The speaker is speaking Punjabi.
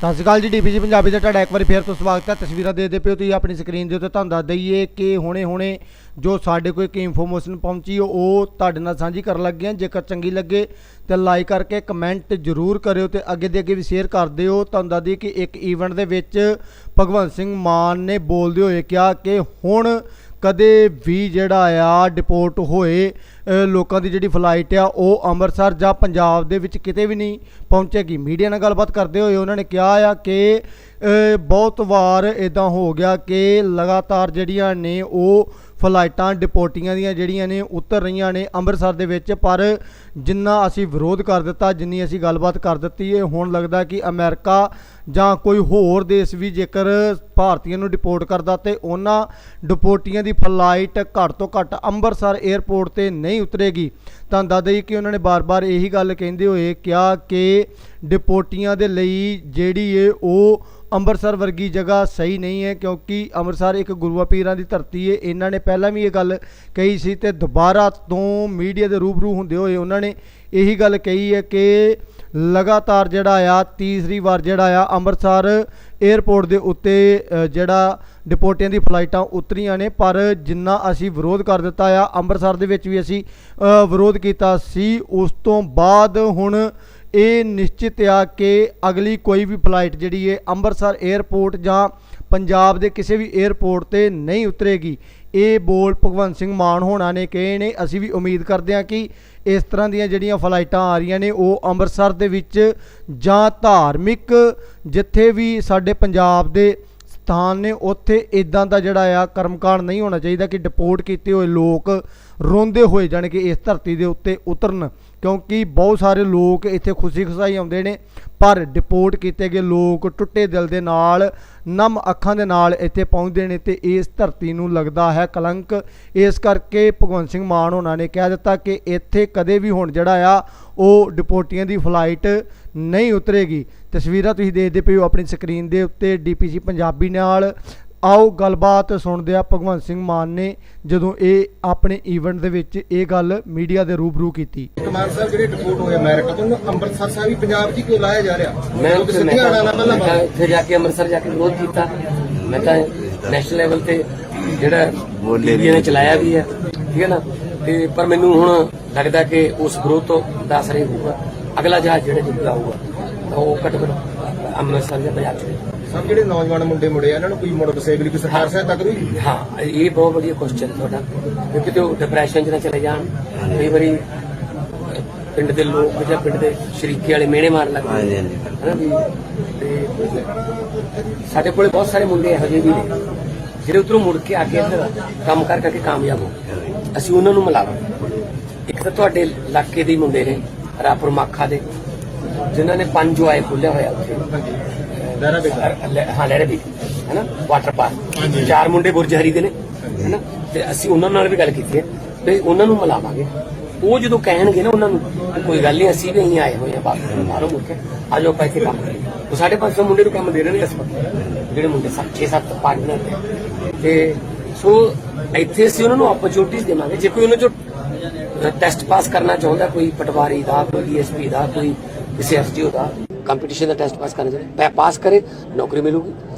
ਸਤਿ ਸ਼੍ਰੀ ਅਕਾਲ ਜੀ ਡੀਪੀਜੀ ਪੰਜਾਬੀ ਦਾ ਤੁਹਾਡਾ ਇੱਕ ਵਾਰੀ ਫੇਰ ਤੋਂ ਸਵਾਗਤ ਹੈ। ਤਸਵੀਰਾਂ ਦੇ ਦੇ ਪਿਓ ਤੁਸੀਂ ਆਪਣੀ ਸਕਰੀਨ ਦੇ ਉੱਤੇ ਤੁਹਾਨੂੰ ਦੱਸ ਦਈਏ ਕਿ ਹੁਣੇ ਹੁਣੇ ਜੋ ਸਾਡੇ ਕੋਲ ਇੱਕ ਇਨਫੋਰਮੇਸ਼ਨ ਪਹੁੰਚੀ, ਉਹ ਤੁਹਾਡੇ ਨਾਲ ਸਾਂਝੀ ਕਰਨ ਲੱਗੇ ਹਾਂ। ਜੇਕਰ ਚੰਗੀ ਲੱਗੇ ਤੇ ਲਾਈਕ ਕਰਕੇ ਕਮੈਂਟ ਜ਼ਰੂਰ ਕਰਿਓ ਤੇ ਅੱਗੇ ਦੇ ਅੱਗੇ ਵੀ ਸ਼ੇਅਰ ਕਰ ਦਿਓ। ਤੁਹਾਨੂੰ ਦੱਸ ਦਈਏ ਕਿ ਇੱਕ ਈਵੈਂਟ ਦੇ ਵਿੱਚ ਭਗਵੰਤ ਸਿੰਘ ਮਾਨ ਨੇ ਬੋਲਦੇ ਹੋਏ ਕਿਹਾ ਕਿ ਹੁਣ ਕਦੇ ਵੀ ਜਿਹੜਾ ਆ ਡਿਪੋਰਟ ਹੋਏ ਲੋਕਾਂ ਦੀ ਜਿਹੜੀ ਫਲਾਈਟ ਆ, ਉਹ ਅੰਮ੍ਰਿਤਸਰ ਜਾਂ ਪੰਜਾਬ ਦੇ ਵਿੱਚ ਕਿਤੇ ਵੀ ਨਹੀਂ ਪਹੁੰਚੇਗੀ। ਮੀਡੀਆ ਨਾਲ ਗੱਲਬਾਤ ਕਰਦੇ ਹੋਏ ਉਹਨਾਂ ਨੇ ਕਿਹਾ ਆ ਕਿ ਬਹੁਤ ਵਾਰ ਇਦਾਂ ਹੋ ਗਿਆ ਕਿ ਲਗਾਤਾਰ ਜਿਹੜੀਆਂ ਨੇ ਉਹ ਫਲਾਈਟਾਂ, ਡਿਪੋਟੀਆਂ ਦੀਆਂ ਜਿਹੜੀਆਂ ਨੇ ਉਤਰ ਰਹੀਆਂ ਨੇ ਅੰਮ੍ਰਿਤਸਰ ਦੇ ਵਿੱਚ, ਪਰ ਜਿੰਨਾ ਅਸੀਂ ਵਿਰੋਧ ਕਰ ਦਿੱਤਾ, ਜਿੰਨੀ ਅਸੀਂ ਗੱਲਬਾਤ ਕਰ ਦਿੱਤੀ, ਇਹ ਹੁਣ ਲੱਗਦਾ ਕਿ ਅਮਰੀਕਾ ਜਾਂ ਕੋਈ ਹੋਰ ਦੇਸ਼ ਵੀ ਜੇਕਰ ਭਾਰਤੀਆਂ ਨੂੰ ਡਿਪੋਰਟ ਕਰਦਾ ਤੇ ਉਹਨਾਂ ਡਿਪੋਟੀਆਂ ਦੀ ਫਲਾਈਟ ਘੱਟ ਤੋਂ ਘੱਟ ਅੰਮ੍ਰਿਤਸਰ 에ਅਰਪੋਰਟ ਤੇ ਨਹੀਂ ਉਤਰੇਗੀ। ਤਾਂ ਦੱਸ ਦਈ ਕਿ ਉਹਨਾਂ ਨੇ ਬਾਰ-ਬਾਰ ਇਹੀ ਗੱਲ ਕਹਿੰਦੇ ਹੋਏ ਕਿਹਾ ਕਿ ਡਿਪੋਟੀਆਂ ਦੇ ਲਈ ਜਿਹੜੀ ਏ ਉਹ ਅੰਮ੍ਰਿਤਸਰ ਵਰਗੀ ਜਗ੍ਹਾ ਸਹੀ ਨਹੀਂ ਹੈ ਕਿਉਂਕਿ ਅੰਮ੍ਰਿਤਸਰ ਇੱਕ ਗੁਰੂਆਂ ਪੀਰਾਂ ਦੀ ਧਰਤੀ ਹੈ। ਇਹਨਾਂ ਨੇ ਪਹਿਲਾਂ ਵੀ ਇਹ ਗੱਲ ਕਹੀ ਸੀ ਤੇ ਦੁਬਾਰਾ ਤੋਂ ਮੀਡੀਆ ਦੇ ਰੂਬਰੂ ਹੁੰਦੇ ਹੋਏ ਉਹਨਾਂ ਨੇ ਇਹੀ ਗੱਲ ਕਹੀ ਹੈ ਕਿ ਲਗਾਤਾਰ ਜਿਹੜਾ ਆ, ਤੀਸਰੀ ਵਾਰ ਜਿਹੜਾ ਆ, ਅੰਮ੍ਰਿਤਸਰ 에ਅਰਪੋਰਟ ਦੇ ਉੱਤੇ ਜਿਹੜਾ ਡਿਪੋਰਟੀਆਂ ਦੀ ਫਲਾਈਟਾਂ ਉਤਰੀਆਂ ਨੇ। ਪਰ ਜਿੰਨਾ ਅਸੀਂ ਵਿਰੋਧ ਕਰ ਦਿੱਤਾ ਆ, ਅੰਮ੍ਰਿਤਸਰ ਦੇ ਵਿੱਚ ਵੀ ਅਸੀਂ ਵਿਰੋਧ ਕੀਤਾ ਸੀ। ਉਸ ਤੋਂ ਬਾਅਦ ਹੁਣ ਇਹ ਨਿਸ਼ਚਿਤ ਆ ਕਿ ਅਗਲੀ ਕੋਈ ਵੀ ਫਲਾਈਟ ਜਿਹੜੀ ਹੈ ਅੰਮ੍ਰਿਤਸਰ 에ਅਰਪੋਰਟ ਜਾਂ ਪੰਜਾਬ ਦੇ ਕਿਸੇ ਵੀ 에ਅਰਪੋਰਟ ਤੇ ਨਹੀਂ ਉਤਰੇਗੀ। ਇਹ ਬੋਲ ਭਗਵੰਤ ਸਿੰਘ ਮਾਨ ਹੋਣਾ ਨੇ ਕਹੇ ਨੇ। ਅਸੀਂ ਵੀ ਉਮੀਦ ਕਰਦੇ ਹਾਂ ਕਿ ਇਸ ਤਰ੍ਹਾਂ ਦੀਆਂ ਜਿਹੜੀਆਂ ਫਲਾਈਟਾਂ ਆ ਰਹੀਆਂ ਨੇ, ਉਹ ਅੰਮ੍ਰਿਤਸਰ ਦੇ ਵਿੱਚ ਜਾਂ ਧਾਰਮਿਕ ਜਿੱਥੇ ਵੀ ਸਾਡੇ ਪੰਜਾਬ ਦੇ ਸਥਾਨ ਨੇ, ਉੱਥੇ ਇਦਾਂ ਦਾ ਜਿਹੜਾ ਆ ਕਰਮਕਾਂਡ ਨਹੀਂ ਹੋਣਾ ਚਾਹੀਦਾ ਕਿ ਡਿਪੋਰਟ ਕੀਤੇ ਹੋਏ ਲੋਕ ਰੋਂਦੇ ਹੋਏ ਜਾਣ ਕਿ ਇਸ ਧਰਤੀ ਦੇ ਉੱਤੇ ਉਤਰਨ। ਕਿਉਂਕਿ ਬਹੁਤ ਸਾਰੇ ਲੋਕ ਇੱਥੇ ਖੁਸ਼ੀ ਖੁਸ਼ਾਈ ਆਉਂਦੇ ਨੇ, ਪਰ ਡਿਪੋਰਟ ਕੀਤੇ ਗਏ ਲੋਕ ਟੁੱਟੇ ਦਿਲ ਦੇ ਨਾਲ, ਨਮ ਅੱਖਾਂ ਦੇ ਨਾਲ ਇੱਥੇ ਪਹੁੰਚਦੇ ਨੇ ਤੇ ਇਸ ਧਰਤੀ ਨੂੰ ਲੱਗਦਾ ਹੈ ਕਲੰਕ। ਇਸ ਕਰਕੇ ਭਗਵੰਤ ਸਿੰਘ ਮਾਨ ਹੋਣਾ ਨੇ ਕਹਿ ਦਿੱਤਾ ਕਿ ਇੱਥੇ ਕਦੇ ਵੀ ਹੁਣ ਜਿਹੜਾ ਆ, ਉਹ ਡਿਪੋਰਟੀਆਂ ਦੀ ਫਲਾਈਟ ਨਹੀਂ ਉਤਰੇਗੀ। ਤਸਵੀਰਾਂ ਤੁਸੀਂ ਦੇਖਦੇ ਪਏ ਹੋ ਆਪਣੀ ਸਕਰੀਨ ਦੇ ਉੱਤੇ ਡੀਪੀਸੀ ਪੰਜਾਬੀ ਨਾਲ। ਆਓ ਗੱਲਬਾਤ ਸੁਣਦੇ ਆ ਭਗਵੰਤ ਸਿੰਘ ਮਾਨ ਨੇ ਜਦੋਂ ਇਹ ਆਪਣੇ ਈਵੈਂਟ ਦੇ ਵਿੱਚ ਇਹ ਗੱਲ ਮੀਡੀਆ ਦੇ ਰੂਬਰੂ ਕੀਤੀ। ਕੁਮਾਰ ਸਾਹਿਬ ਜਿਹੜੇ ਡਿਪੋਰਟ ਹੋਏ ਅਮਰੀਕਾ ਤੋਂ ਅੰਮ੍ਰਿਤਸਰ ਸਾਹਿਬ ਹੀ ਪੰਜਾਬ 'ਚ ਹੀ ਕਿਉਂ ਲਾਇਆ ਜਾ ਰਿਹਾ? ਮੈਂ ਤਾਂ ਉੱਥੇ ਜਾ ਕੇ ਅੰਮ੍ਰਿਤਸਰ ਜਾ ਕੇ ਵਿਰੋਧ ਕੀਤਾ। ਮੈਂ ਤਾਂ ਨੈਸ਼ਨਲ ਲੈਵਲ ਤੇ ਜਿਹੜਾ ਬੀਬੀਆਂ ਨੇ ਚਲਾਇਆ ਵੀ ਹੈ ਠੀਕ ਹੈ ਨਾ? ਤੇ ਪਰ ਮੈਨੂੰ ਹੁਣ ਲੱਗਦਾ ਕਿ ਉਸ ਵਿਰੋਧ ਤੋਂ ਦਾ ਅਸਰ ਇਹ ਹੋਊਗਾ। ਅਗਲਾ ਜਹਾਜ਼ ਜਿਹੜਾ ਜਿੱਤਦਾ ਹੋਊਗਾ ਤਾਂ ਉਹ ਘੱਟ ਘੱਟ ਅੰਮ੍ਰਿਤਸਰ ਜਾਂ ਪੰਜਾਬ ਚ ਸਭ ਜਿਹੜੇ ਨੌਜਵਾਨ ਮੁੰਡੇ ਮੁੰਡੇ ਆ ਇਹਨਾਂ ਨੂੰ ਕੋਈ ਮੋੜ ਬਸੇਬਲੀ ਕੋਈ ਸਰਕਾਰ ਸਹਾਇਤਾ ਕਰੂਗੀ? ਹਾਂ ਇਹ ਬਹੁਤ ਵਧੀਆ ਕੁਐਸਚਨ ਤੁਹਾਡਾ। ਕਿ ਕਿਤੇ ਉਹ ਡਿਪਰੈਸ਼ਨ 'ਚ ਨਾ ਚਲੇ ਜਾਣ। ਕਈ ਵਾਰੀ ਪਿੰਡ ਦੇ ਲੋਕ ਜਾਂ ਪਿੰਡ ਦੇ ਸ਼ਰੀਕੇ ਵਾਲੇ ਮਿਹਣੇ ਮਾਰਨ ਲੱਗ ਜਾਂਦੇ ਹਨਾ ਵੀ ਤੇ ਸਾਡੇ ਕੋਲੇ ਬਹੁਤ ਸਾਰੇ ਮੁੰਡੇ ਇਹੋ ਜਿਹੇ ਵੀ ਨੇ। ਜਿਹੜੇ ਉਧਰੋਂ ਮੁੜ ਕੇ ਆ ਕੇ ਇੱਧਰ ਕੰਮ ਕਰ ਕਰਕੇ ਕਾਮਯਾਬ ਹੋ ਗਏ। ਅਸੀਂ ਉਹਨਾਂ ਨੂੰ ਮਿਲਾਵਾਂਗੇ ਇੱਕ ਤਾਂ ਤੁਹਾਡੇ ਇਲਾਕੇ ਦੇ ਹੀ ਮੁੰਡੇ ਨੇ। ਰਾਪੁਰ ਮਾਖਾ ਦੇ ਜਿਨ੍ਹਾਂ ਨੇ ਪੰਜ ਆਏ ਖੋਲਿਆ ਹੋਇਆ ਉੱਥੇ। ਹਾਂ ਲੈਰੇ ਵੀ ਹੈਨਾ? ਵਾਟਰ ਪਾਰਕ ਚਾਰ ਮੁੰਡੇ ਬੁਰਜ ਹਰੀ ਦੇ ਨੇ ਹੈਨਾ? ਤੇ ਅਸੀਂ ਉਹਨਾਂ ਨਾਲ ਵੀ ਗੱਲ ਕੀਤੀ ਹੈ ਤੇ ਉਹਨਾਂ ਨੂੰ ਮਿਲਾਵਾਂਗੇ। ਉਹ ਜਦੋਂ ਕਹਿਣਗੇ ਨਾ ਉਹਨਾਂ ਨੂੰ ਕੋਈ ਗੱਲ ਨਹੀਂ ਅਸੀਂ ਵੀ અહીં ਆਏ ਹੋਏ ਆ ਬਾਹਰ ਬਾਹਰੋਂ ਮੁੜ ਕੇ ਆ ਜਾਓ ਇੱਥੇ ਕੰਮ ਉਹ ਸਾਡੇ 500 ਮੁੰਡੇ ਨੂੰ ਕੰਮ ਦੇ ਰਹੇ ਨੇ ਇਸ ਵਕਤ ਜਿਹੜੇ ਮੁੰਡੇ 6-7 ਪਾਰਟਨਰ ਨੇ। ਤੇ ਸੋ ਇੱਥੇ ਅਸੀਂ ਉਹਨਾਂ ਨੂੰ ਓਪਰਚੁਨਿਟੀਜ਼ ਦੇਵਾਂਗੇ। ਜੇ ਕੋਈ ਉਹਨਾਂ ਚੋਂ ਟੈਸਟ ਪਾਸ ਕਰਨਾ ਚਾਹੁੰਦਾ ਕੋਈ ਪਟਵਾਰੀ ਦਾ, ਕੋਈ ਡੀਐਸਪੀ ਦਾ, ਕੋਈ ਕਿਸੇ ਐਸਟੀਓ ਦਾ। ਕੰਪੀਟੀਸ਼ਨ ਦਾ ਟੈਸਟ ਪਾਸ ਕਰਨਾ ਚਾਹੁੰਦਾ। ਪਾਸ ਕਰੇ, ਨੌਕਰੀ ਮਿਲੂਗੀ।